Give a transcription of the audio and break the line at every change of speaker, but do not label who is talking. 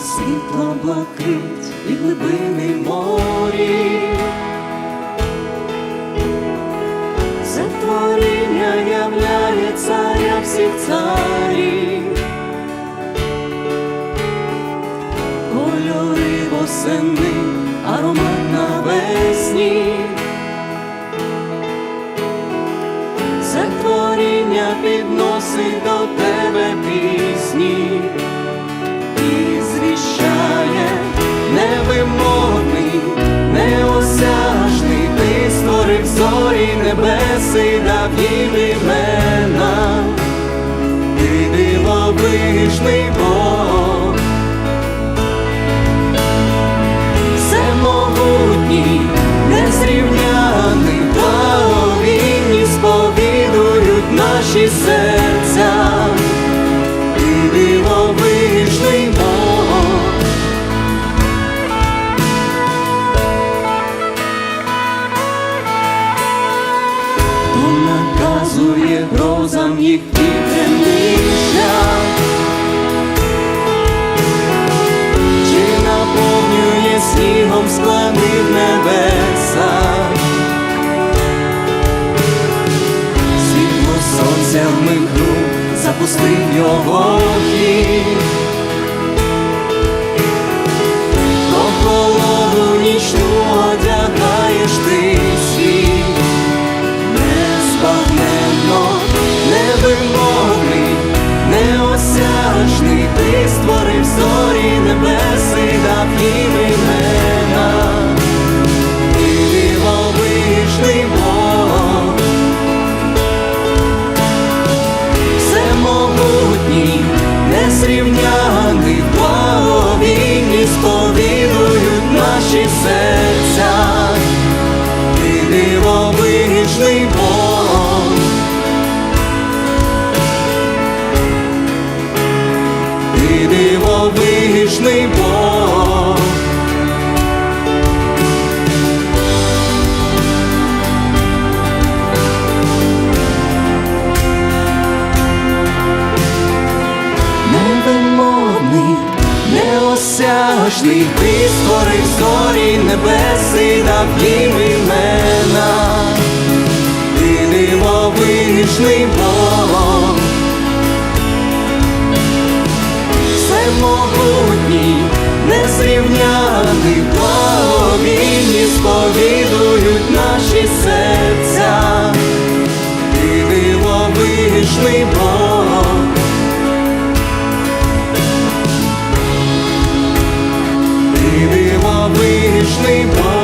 світло блакить і глибини морі. Це творіння являє царя всіх царів. Кольори восени, аромат навесні. Це творіння підносить до тебе пісні небеси, дав їм імена, ти дивовижний Бог. Всемогутній, незрівняний, благовінні сповідують наші серця, наказує грозам їх підтримнища, чи наповнює снігом склани в небеса, світло сонця вмикнув, запустив його хід. Дивовижний Бог. Невимовний, неосяжний, ти створив зорі небеси, дав їм імена, ти дивовижний Бог. Всемогутній, незрівняний, благовінні сповідують наші серця, ти дивовижний Бог. Ти дивовижний Бог.